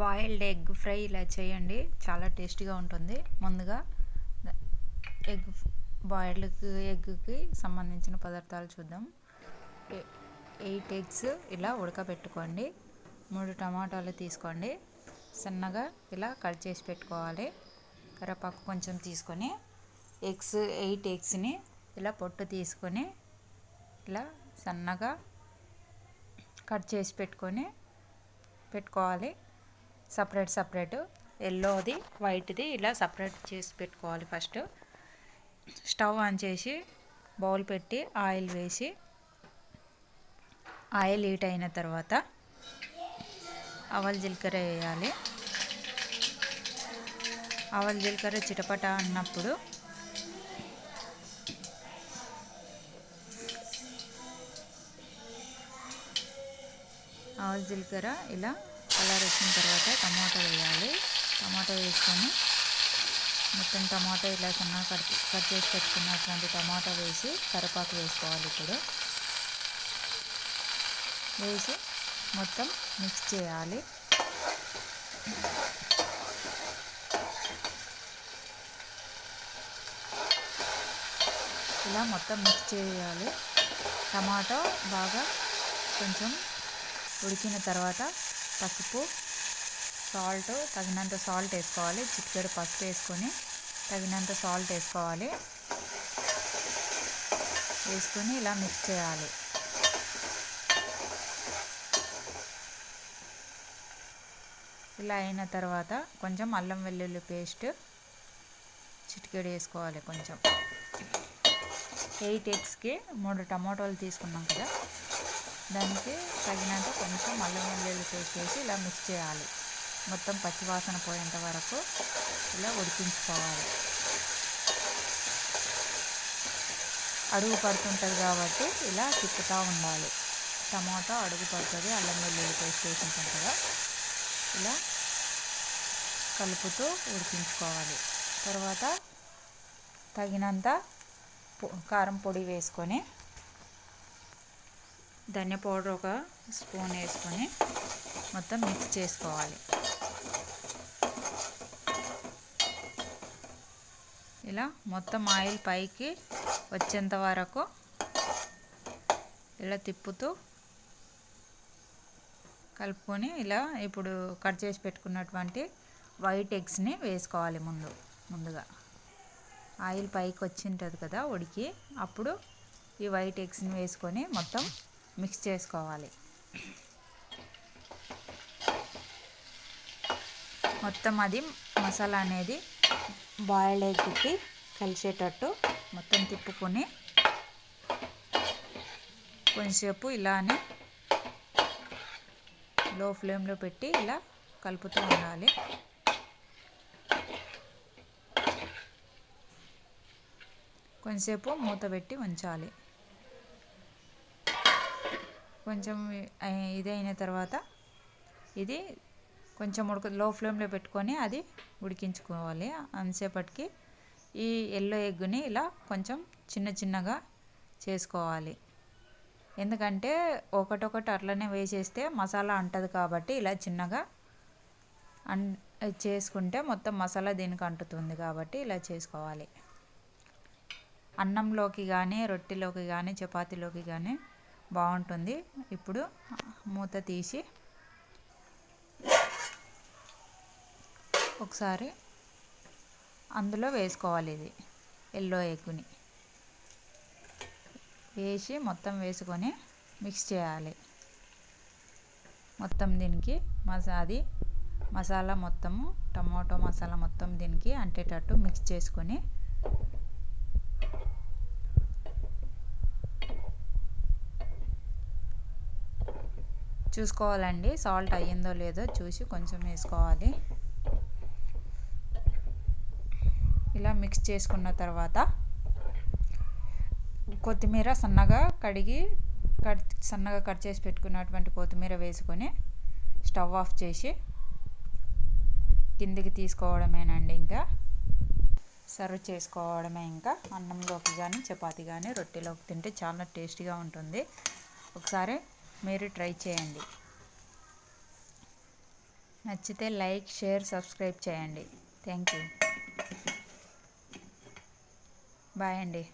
Boiled egg fry ఇలా చేయండి. చాలా టేస్టీగా ఉంటుంది. ముందుగా ఎగ్ బాయిల్డ్కి ఎగ్కి సంబంధించిన పదార్థాలు చూద్దాం. ఎయిట్ ఎగ్స్ ఇలా ఉడకబెట్టుకోండి. మూడు టమాటాలు తీసుకోండి. సన్నగా ఇలా కట్ చేసి పెట్టుకోవాలి. కరపాకు కొంచెం తీసుకొని ఎగ్స్ ఎయిట్ ఎగ్స్ని ఇలా పొట్టు తీసుకొని ఇలా సన్నగా కట్ చేసి పెట్టుకొని పెట్టుకోవాలి. Separate separate. ఎల్లోది వైట్ది ఇలా సపరేట్ చేసి పెట్టుకోవాలి ఫస్ట్. స్టవ్ ఆన్ చేసి బౌల్ పెట్టి ఆయిల్ వేసి ఆయిల్ హీట్ అయిన తర్వాత అవల్ జీలకర్ర వేయాలి. అవల్ జీలకర్ర చిటపట అన్నప్పుడు ఆవాలు జీలకర్ర ఇలా కలర్ వచ్చిన తర్వాత టమాటా వేయాలి. టమాటా వేసుకొని మొత్తం టమాటో ఇలా సన్నగా కట్ కట్ చేసి పెట్టుకున్నటువంటి టమాటా వేసి కరివేపాకు వేసుకోవాలి ఇప్పుడు. వేసి మొత్తం మిక్స్ చేయాలి. ఇలా మొత్తం మిక్స్ చేయాలి. టమాటో బాగా కొంచెం ఉడికిన తర్వాత పసుపు సాల్ట్ తగినంత సాల్ట్ వేసుకోవాలి. చిటికెడు పసుపు వేసుకొని తగినంత సాల్ట్ వేసుకోవాలి. వేసుకొని ఇలా మిక్స్ చేయాలి. ఇలా అయిన తర్వాత కొంచెం అల్లం వెల్లుల్లి పేస్ట్ చిటికెడు వేసుకోవాలి కొంచెం. ఎయిట్ ఎగ్స్కి మూడు టమాటోలు తీసుకున్నాం కదా. దానికి తగినంత కొంచెం అల్లం వెల్లుల్లి పేస్ట్ వేసి ఇలా మిక్స్ చేయాలి. మొత్తం పచ్చివాసన పోయేంత వరకు ఇలా ఉడికించుకోవాలి. అడుగు పడుతుంటుంది కాబట్టి ఇలా తిప్పుతూ ఉండాలి. టమాటా అడుగు పడుతుంది అల్లం వెల్లుల్లి పేస్ట్ వేసిన కదా. ఇలా కలుపుతూ ఉడికించుకోవాలి. తర్వాత తగినంత కారం పొడి వేసుకొని ధనియా పౌడర్ ఒక స్పూన్ వేసుకొని మొత్తం మిక్స్ చేసుకోవాలి. ఇలా మొత్తం ఆయిల్ పైకి వచ్చేంత వరకు ఇలా తిప్పుతూ కలుపుకొని ఇలా ఇప్పుడు కట్ చేసి పెట్టుకున్నటువంటి వైట్ ఎగ్స్ని వేసుకోవాలి ముందు ముందుగా. ఆయిల్ పైకి వచ్చి ఉంటుంది కదా ఉడికి అప్పుడు ఈ వైట్ ఎగ్స్ని వేసుకొని మొత్తం మిక్స్ చేసుకోవాలి. మొత్తం అది మసాలా అనేది బాయిల్ ఎగ్కి కలిసేటట్టు మొత్తం తిప్పుకొని కొంచెంసేపు ఇలానే లో ఫ్లేమ్లో పెట్టి ఇలా కలుపుతూ ఉండాలి. కొంచెంసేపు మూత పెట్టి ఉంచాలి. కొంచెం ఇది అయిన తర్వాత ఇది కొంచెం ఉడక లో ఫ్లేమ్లో పెట్టుకొని అది ఉడికించుకోవాలి. అంతసేపటికి ఈ ఎల్లో ఎగ్ని ఇలా కొంచెం చిన్న చిన్నగా చేసుకోవాలి. ఎందుకంటే ఒకటొకటి అట్లనే వేసేస్తే మసాలా అంటది కాబట్టి ఇలా చిన్నగా అన్ చేసుకుంటే మొత్తం మసాలా దీనికి అంటుతుంది కాబట్టి ఇలా చేసుకోవాలి. అన్నంలోకి కానీ రొట్టెలోకి కానీ చపాతీలోకి కానీ బాగుంటుంది. ఇప్పుడు మూత తీసి ఒకసారి అందులో వేసుకోవాలి ఇది ఎల్లో ఎగ్గుని. వేసి మొత్తం వేసుకొని మిక్స్ చేయాలి. మొత్తం దీనికి మసా అది మసాలా మొత్తము టమాటో మసాలా మొత్తం దీనికి అంటేటట్టు మిక్స్ చేసుకొని చూసుకోవాలండి. సాల్ట్ అయ్యిందో లేదో చూసి కొంచెం వేసుకోవాలి. ఇలా మిక్స్ చేసుకున్న తర్వాత కొత్తిమీర సన్నగా కడిగి కట్ సన్నగా కట్ చేసి పెట్టుకున్నటువంటి కొత్తిమీర వేసుకొని స్టవ్ ఆఫ్ చేసి కిందికి తీసుకోవడమేనండి ఇంకా. సర్వ్ చేసుకోవడమే ఇంకా. అన్నంలోకి కానీ చపాతి కానీ రొట్టెలోకి తింటే చాలా టేస్టీగా ఉంటుంది. ఒకసారి మీరు ట్రై చేయండి. నచ్చితే లైక్ షేర్ సబ్స్క్రైబ్ చేయండి. Thank you. బాయ్ అండి.